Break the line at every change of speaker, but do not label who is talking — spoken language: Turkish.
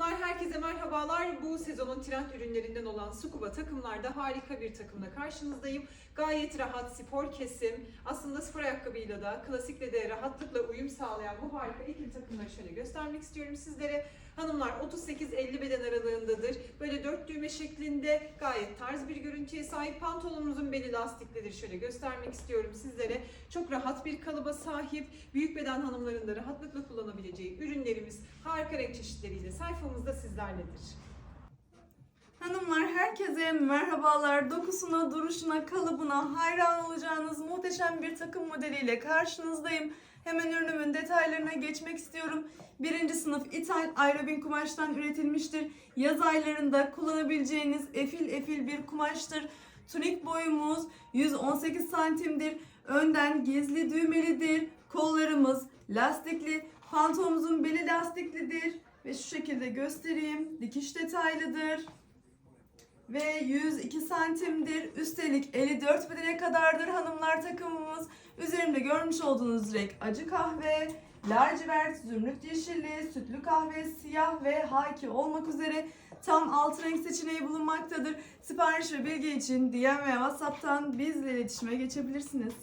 hanımlar herkese merhabalar. Bu sezonun trend ürünlerinden olan Scuba takımlarda harika bir takımla karşınızdayım. Gayet rahat spor kesim. Aslında spor ayakkabıyla da klasikle de rahatlıkla uyum sağlayan bu harika ikili takımları şöyle göstermek istiyorum sizlere. Hanımlar 38-50 beden aralığındadır. Böyle dört düğme şeklinde gayet tarz bir görüntüye sahip. Pantolonumuzun beli lastiklidir. Şöyle göstermek istiyorum sizlere. Çok rahat bir kalıba sahip. Büyük beden hanımların da rahatlıkla kullanabileceği ürünlerimiz harika renk çeşitleriyle sayfamızda sizlerledir.
Hanımlar herkese merhabalar. Dokusuna, duruşuna, kalıbına hayran olacağınız muhteşem bir takım modeliyle karşınızdayım. Hemen ürünümün detaylarına geçmek istiyorum. Birinci sınıf ithal aerobin kumaştan üretilmiştir. Yaz aylarında kullanabileceğiniz efil efil bir kumaştır. Tunik boyumuz 118 santimdir. Önden gizli düğmelidir. Kollarımız lastikli. Pantolonumuzun beli lastiklidir. Ve şu şekilde göstereyim. Dikiş detaylıdır ve 102 santimdir. Üstelik 54 bedene kadardır hanımlar takımımız. Üzerimde görmüş olduğunuz renk acı kahve, lacivert, zümrüt yeşili, sütlü kahve, siyah ve haki olmak üzere tam 6 renk seçeneği bulunmaktadır. Sipariş ve bilgi için DM veya WhatsApp'tan bizle iletişime geçebilirsiniz.